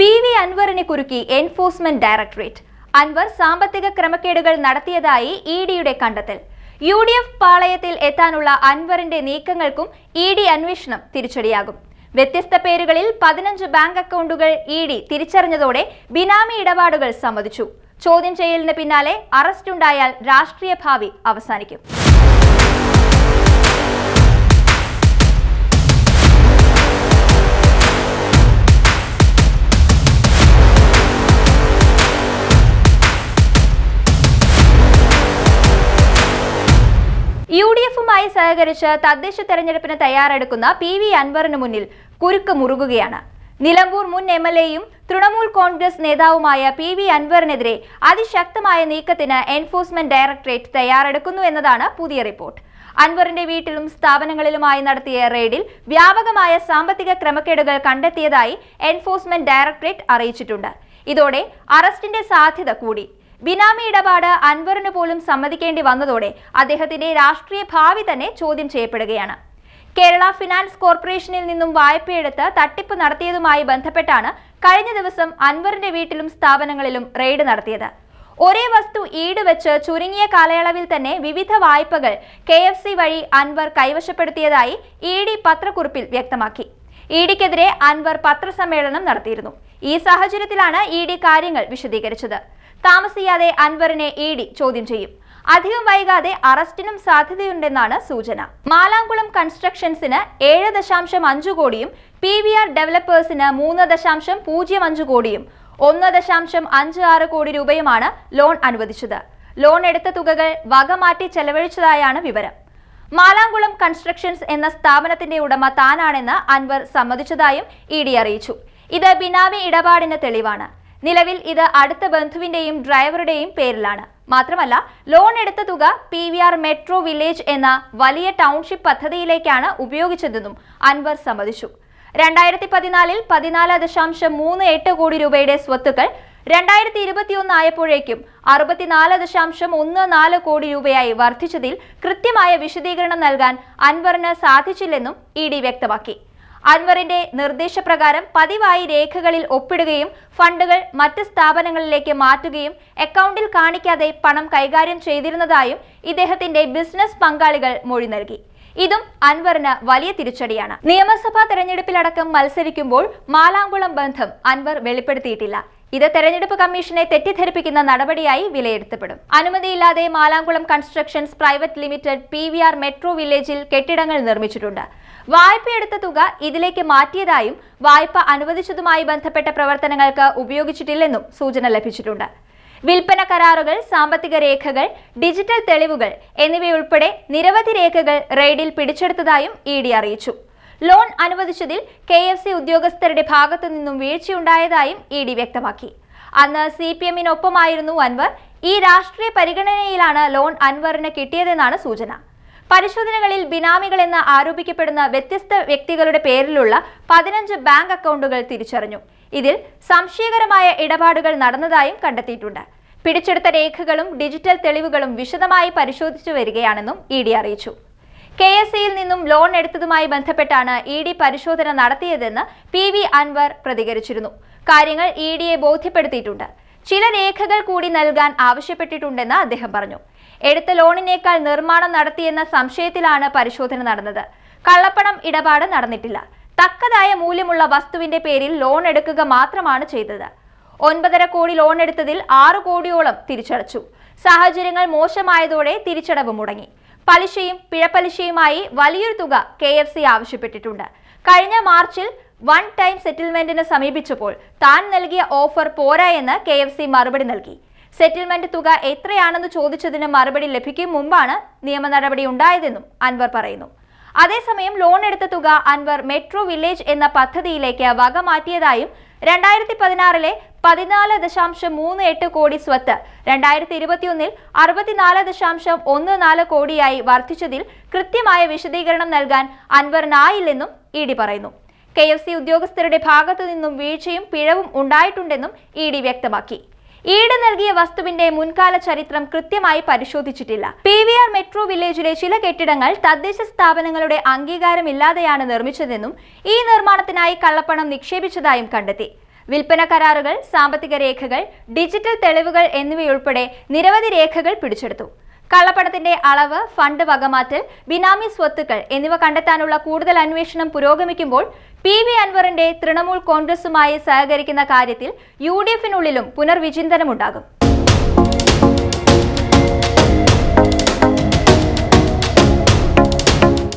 P V അൻവറിനെ കുറുക്കി enforcement directorate. Anwar സാമ്പത്തിക ക്രമക്കേടുകൾ നടത്തിയതായി ഇ ഡിയുടെ കണ്ടെത്തൽ. യു ഡി എഫ് പാളയത്തിൽ എത്താനുള്ള അൻവറിന്റെ നീക്കങ്ങൾക്കും ഇ ഡി അന്വേഷണം തിരിച്ചടിയാകും. വ്യത്യസ്ത പേരുകളിൽ പതിനഞ്ച് ബാങ്ക് അക്കൗണ്ടുകൾ ഇ ഡി തിരിച്ചറിഞ്ഞതോടെ ബിനാമി ഇടപാടുകൾ സമ്മതിച്ചു. ചോദ്യം ചെയ്യലിന് പിന്നാലെ അറസ്റ്റുണ്ടായാൽ രാഷ്ട്രീയ ഭാവി അവസാനിക്കും. എഫുമായി സഹകരിച്ച് തദ്ദേശ തെരഞ്ഞെടുപ്പിന് തയ്യാറെടുക്കുന്ന പി വി അൻവറിന് മുന്നിൽ കുരുക്ക് മുറുകുകയാണ്. നിലമ്പൂർ മുൻ എം എൽ എയും തൃണമൂൽ കോൺഗ്രസ് നേതാവുമായ പി വി അൻവറിനെതിരെ അതിശക്തമായ നീക്കത്തിന് എൻഫോഴ്സ്മെന്റ് ഡയറക്ടറേറ്റ് തയ്യാറെടുക്കുന്നു എന്നതാണ് പുതിയ റിപ്പോർട്ട്. അൻവറിന്റെ വീട്ടിലും സ്ഥാപനങ്ങളിലുമായി നടത്തിയ റെയ്ഡിൽ വ്യാപകമായ സാമ്പത്തിക ക്രമക്കേടുകൾ കണ്ടെത്തിയതായി എൻഫോഴ്സ്മെന്റ് ഡയറക്ടറേറ്റ് അറിയിച്ചിട്ടുണ്ട്. ഇതോടെ അറസ്റ്റിന്റെ സാധ്യത കൂടി. ബിനാമി ഇടപാട് അൻവറിന് പോലും സമ്മതിക്കേണ്ടി വന്നതോടെ അദ്ദേഹത്തിന്റെ രാഷ്ട്രീയ ഭാവി തന്നെ ചോദ്യം ചെയ്യപ്പെടുകയാണ്. കേരള ഫിനാൻസ് കോർപ്പറേഷനിൽ നിന്നും വായ്പയെടുത്ത് തട്ടിപ്പ് നടത്തിയതുമായി ബന്ധപ്പെട്ടാണ് കഴിഞ്ഞ ദിവസം അൻവറിന്റെ വീട്ടിലും സ്ഥാപനങ്ങളിലും റെയ്ഡ് നടത്തിയത്. ഒരേ വസ്തു ഈട് വെച്ച് ചുരുങ്ങിയ കാലയളവിൽ തന്നെ വിവിധ വായ്പകൾ കെ എഫ് സി വഴി അൻവർ കൈവശപ്പെടുത്തിയതായി ഇ ഡി പത്രക്കുറിപ്പിൽ വ്യക്തമാക്കി. ഇ ഡിക്കെതിരെ അൻവർ പത്രസമ്മേളനം നടത്തിയിരുന്നു. ഈ സാഹചര്യത്തിലാണ് ഇ ഡി കാര്യങ്ങൾ വിശദീകരിച്ചത്. താമസിയാതെ അൻവറിനെ ഇ ഡി ചോദ്യം ചെയ്യും. അധികം വൈകാതെ അറസ്റ്റിനും സാധ്യതയുണ്ടെന്നാണ് സൂചന. മാലാങ്കുളം കൺസ്ട്രക്ഷൻസിന് ഏഴ് ദശാംശം അഞ്ചു കോടിയും പി വി ആർ ഡെവലപ്പേഴ്സിന് മൂന്ന് ദശാംശം പൂജ്യം അഞ്ച് കോടിയും ഒന്ന് ദശാംശം അഞ്ച് ആറ് കോടി രൂപയുമാണ് ലോൺ അനുവദിച്ചത്. ലോൺ എടുത്ത തുകകൾ വകമാറ്റി ചെലവഴിച്ചതായാണ് വിവരം. മാലാങ്കുളം കൺസ്ട്രക്ഷൻസ് എന്ന സ്ഥാപനത്തിന്റെ ഉടമ താനാണെന്ന് അൻവർ സമ്മതിച്ചതായും ഇ ഡി അറിയിച്ചു. ഇത് ബിനാമി ഇടപാടിന് തെളിവാണ്. നിലവിൽ ഇത് അടുത്ത ബന്ധുവിന്റെയും ഡ്രൈവറുടെയും പേരിലാണ്. മാത്രമല്ല ലോൺ എടുത്ത തുക P V R metro village എന്ന വലിയ ടൗൺഷിപ്പ് പദ്ധതിയിലേക്കാണ് ഉപയോഗിച്ചതെന്നും അൻവർ സമ്മതിച്ചു. രണ്ടായിരത്തി പതിനാലിൽ പതിനാല് ദശാംശം മൂന്ന് എട്ട് കോടി രൂപയുടെ സ്വത്തുക്കൾ രണ്ടായിരത്തി ഇരുപത്തിയൊന്ന് ആയപ്പോഴേക്കും അറുപത്തിനാല് ദശാംശം ഒന്ന് നാല് കോടി രൂപയായി വർദ്ധിച്ചതിൽ കൃത്യമായ വിശദീകരണം നൽകാൻ അൻവറിന് സാധിച്ചില്ലെന്നും ഇ ഡി വ്യക്തമാക്കി. അൻവറിന്റെ നിർദ്ദേശപ്രകാരം പതിവായി രേഖകളിൽ ഒപ്പിടുകയും ഫണ്ടുകൾ മറ്റ് സ്ഥാപനങ്ങളിലേക്ക് മാറ്റുകയും അക്കൗണ്ടിൽ കാണിക്കാതെ പണം കൈകാര്യം ചെയ്തിരുന്നതായും ഇദ്ദേഹത്തിന്റെ ബിസിനസ് പങ്കാളികൾ മൊഴി നൽകി. ഇതും അൻവറിന് വലിയ തിരിച്ചടിയാണ്. നിയമസഭാ തെരഞ്ഞെടുപ്പിലടക്കം മത്സരിക്കുമ്പോൾ മാലാങ്കുളം ബന്ധം അൻവർ വെളിപ്പെടുത്തിയിട്ടില്ല. ഇത് തെരഞ്ഞെടുപ്പ് കമ്മീഷനെ തെറ്റിദ്ധരിപ്പിക്കുന്ന നടപടിയായി വിലയിരുത്തപ്പെടും. അനുമതിയില്ലാതെ Malankulam constructions private limited P metro വില്ലേജിൽ കെട്ടിടങ്ങൾ നിർമ്മിച്ചിട്ടുണ്ട്. വായ്പയെടുത്ത തുക ഇതിലേക്ക് മാറ്റിയതായും വായ്പ അനുവദിച്ചതുമായി ബന്ധപ്പെട്ട പ്രവർത്തനങ്ങൾക്ക് ഉപയോഗിച്ചിട്ടില്ലെന്നും സൂചന ലഭിച്ചിട്ടുണ്ട്. വിൽപ്പന കരാറുകൾ സാമ്പത്തിക രേഖകൾ ഡിജിറ്റൽ തെളിവുകൾ എന്നിവയുൾപ്പെടെ നിരവധി രേഖകൾ റെയ്ഡിൽ പിടിച്ചെടുത്തതായും ഇ ഡി അറിയിച്ചു. ലോൺ അനുവദിച്ചതിൽ കെ എഫ് സി ഉദ്യോഗസ്ഥരുടെ ഭാഗത്തു നിന്നും വീഴ്ചയുണ്ടായതായും ഇ ഡി വ്യക്തമാക്കി. അന്ന് സി പി എമ്മിനൊപ്പമായിരുന്നു അൻവർ. ഈ രാഷ്ട്രീയ പരിഗണനയിലാണ് ലോൺ അൻവറിന് കിട്ടിയതെന്നാണ് സൂചന. പരിശോധനകളിൽ ബിനാമികൾ എന്ന് ആരോപിക്കപ്പെടുന്ന വ്യത്യസ്ത വ്യക്തികളുടെ പേരിലുള്ള പതിനഞ്ച് ബാങ്ക് അക്കൗണ്ടുകൾ തിരിച്ചറിഞ്ഞു. ഇതിൽ സംശയകരമായ ഇടപാടുകൾ നടന്നതായും കണ്ടെത്തിയിട്ടുണ്ട്. പിടിച്ചെടുത്ത രേഖകളും ഡിജിറ്റൽ തെളിവുകളും വിശദമായി പരിശോധിച്ചു വരികയാണെന്നും ഇ ഡി അറിയിച്ചു. കെ എസ് സിയിൽ നിന്നും ലോൺ എടുത്തതുമായി ബന്ധപ്പെട്ടാണ് ഇ ഡി പരിശോധന നടത്തിയതെന്ന് പി വി അൻവർ പ്രതികരിച്ചിരുന്നു. കാര്യങ്ങൾ ഇ ഡിയെ ബോധ്യപ്പെടുത്തിയിട്ടുണ്ട്. ചില രേഖകൾ കൂടി നൽകാൻ ആവശ്യപ്പെട്ടിട്ടുണ്ടെന്ന് അദ്ദേഹം പറഞ്ഞു. എടുത്ത ലോണിനേക്കാൾ നിർമ്മാണം നടത്തിയെന്ന സംശയത്തിലാണ് പരിശോധന നടന്നത്. കള്ളപ്പണം ഇടപാട് നടന്നിട്ടില്ല. തക്കതായ മൂല്യമുള്ള വസ്തുവിന്റെ പേരിൽ ലോൺ എടുക്കുക മാത്രമാണ് ചെയ്തത്. ഒൻപതര കോടി ലോൺ എടുത്തതിൽ ആറു കോടിയോളം തിരിച്ചടച്ചു. സാഹചര്യങ്ങൾ മോശമായതോടെ തിരിച്ചടവ് മുടങ്ങി. പലിശയും പിഴപ്പലിശയുമായി വലിയൊരു തുക കെ ആവശ്യപ്പെട്ടിട്ടുണ്ട്. കഴിഞ്ഞ മാർച്ചിൽ വൺ ടൈം സെറ്റിൽമെന്റിന് സമീപിച്ചപ്പോൾ താൻ നൽകിയ ഓഫർ പോരാ എന്ന് കെ എഫ് സി മറുപടി നൽകി. സെറ്റിൽമെന്റ് തുക എത്രയാണെന്ന് ചോദിച്ചതിന് മറുപടി ലഭിക്കും മുമ്പാണ് നിയമ നടപടി ഉണ്ടായതെന്നും അൻവർ പറയുന്നു. അതേസമയം ലോൺ എടുത്ത തുക അൻവർ മെട്രോ വില്ലേജ് എന്ന പദ്ധതിയിലേക്ക് വക മാറ്റിയതായും രണ്ടായിരത്തി പതിനാറിലെ പതിനാല് ദശാംശം മൂന്ന് എട്ട് കോടി സ്വത്ത് രണ്ടായിരത്തി ഇരുപത്തിയൊന്നിൽ അറുപത്തിനാല് ദശാംശം ഒന്ന് നാല് കോടിയായി വർദ്ധിച്ചതിൽ കൃത്യമായ വിശദീകരണം നൽകാൻ അൻവറിനായില്ലെന്നും ഇ ഡി പറയുന്നു. കെ എഫ് സി ഉദ്യോഗസ്ഥരുടെ ഭാഗത്തു നിന്നും വീഴ്ചയും പിഴവും ഉണ്ടായിട്ടുണ്ടെന്നും ഇ ഡി വ്യക്തമാക്കി. ഈട് നൽകിയ വസ്തുവിന്റെ മുൻകാല ചരിത്രം കൃത്യമായി പരിശോധിച്ചിട്ടില്ല. പി വി ആർ മെട്രോ വില്ലേജിലെ ചില കെട്ടിടങ്ങൾ തദ്ദേശ സ്ഥാപനങ്ങളുടെ അംഗീകാരമില്ലാതെയാണ് നിർമ്മിച്ചതെന്നും ഈ നിർമ്മാണത്തിനായി കള്ളപ്പണം നിക്ഷേപിച്ചതായും കണ്ടെത്തി. വിൽപ്പന കരാറുകൾ സാമ്പത്തിക രേഖകൾ ഡിജിറ്റൽ തെളിവുകൾ എന്നിവയുൾപ്പെടെ നിരവധി രേഖകൾ പിടിച്ചെടുത്തു. കള്ളപ്പണത്തിന്റെ അളവ് ഫണ്ട് വകമാറ്റൽ ബിനാമി സ്വത്തുക്കൾ എന്നിവ കണ്ടെത്താനുള്ള കൂടുതൽ അന്വേഷണം പുരോഗമിക്കുമ്പോൾ പി വി അൻവറിന്റെ തൃണമൂൽ കോൺഗ്രസുമായി സഹകരിക്കുന്ന കാര്യത്തിൽ യു ഡി എഫിനുള്ളിലും പുനർവിചിന്തനമുണ്ടാകും.